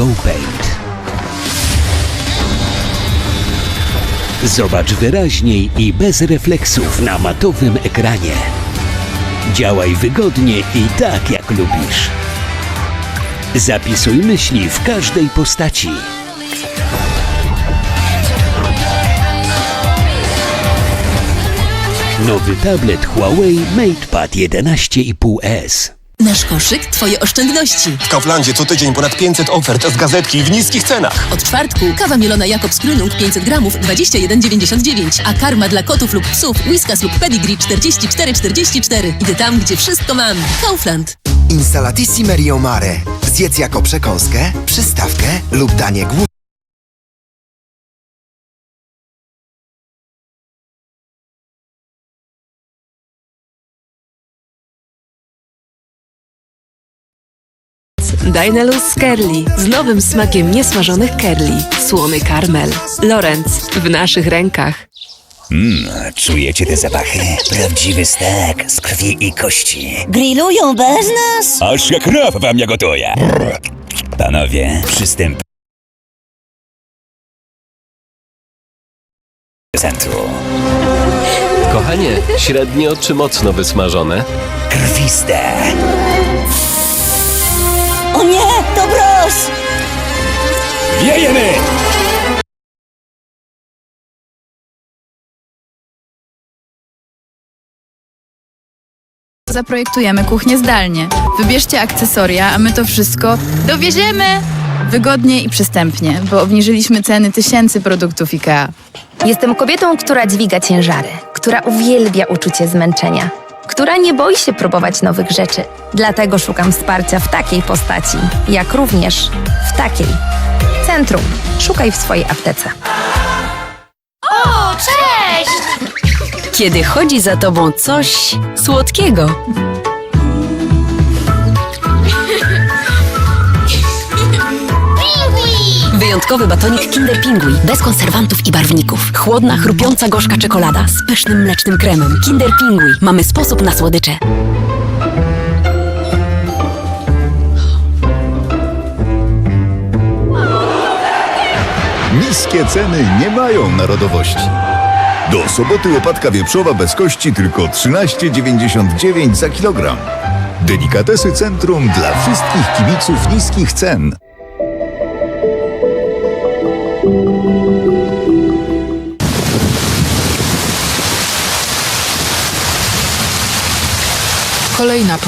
Go Paint. Zobacz wyraźniej i bez refleksów na matowym ekranie. Działaj wygodnie i tak jak lubisz. Zapisuj myśli w każdej postaci. Nowy tablet Huawei MatePad 11,5S. Nasz koszyk, twoje oszczędności. W Kauflandzie co tydzień ponad 500 ofert z gazetki w niskich cenach. Od czwartku kawa mielona Jakobs Krunung 500 gramów 21,99, a karma dla kotów lub psów Whiskas lub Pedigree 44,44. Idę tam, gdzie wszystko mam. Kaufland. Instalatissime Rio Mare. Zjedz jako przekąskę, przystawkę lub danie główne. Dinelus Curly z nowym smakiem niesmażonych curly. Słony karmel. Lorenz w naszych rękach. Czujecie te zapachy? Prawdziwy stek z krwi i kości. Grillują bez nas? Aż jak raf wam nie gotuje. Panowie, przystęp prezentu. Kochanie, średnio czy mocno wysmażone? Krwiste. O nie, to bros! Wiejemy! Zaprojektujemy kuchnię zdalnie. Wybierzcie akcesoria, a my to wszystko dowieziemy! Wygodnie i przystępnie, bo obniżyliśmy ceny tysięcy produktów IKEA. Jestem kobietą, która dźwiga ciężary, która uwielbia uczucie zmęczenia, która nie boi się próbować nowych rzeczy. Dlatego szukam wsparcia w takiej postaci, jak również w takiej. Centrum. Szukaj w swojej aptece. Kiedy chodzi za tobą coś słodkiego. Wyjątkowy batonik Kinder Pingui, bez konserwantów i barwników. Chłodna, chrupiąca, gorzka czekolada z pysznym mlecznym kremem. Kinder Pingui. Mamy sposób na słodycze. Niskie ceny nie mają narodowości. Do soboty łopatka wieprzowa bez kości tylko 13,99 za kilogram. Delikatesy Centrum dla wszystkich kibiców niskich cen. Kolejna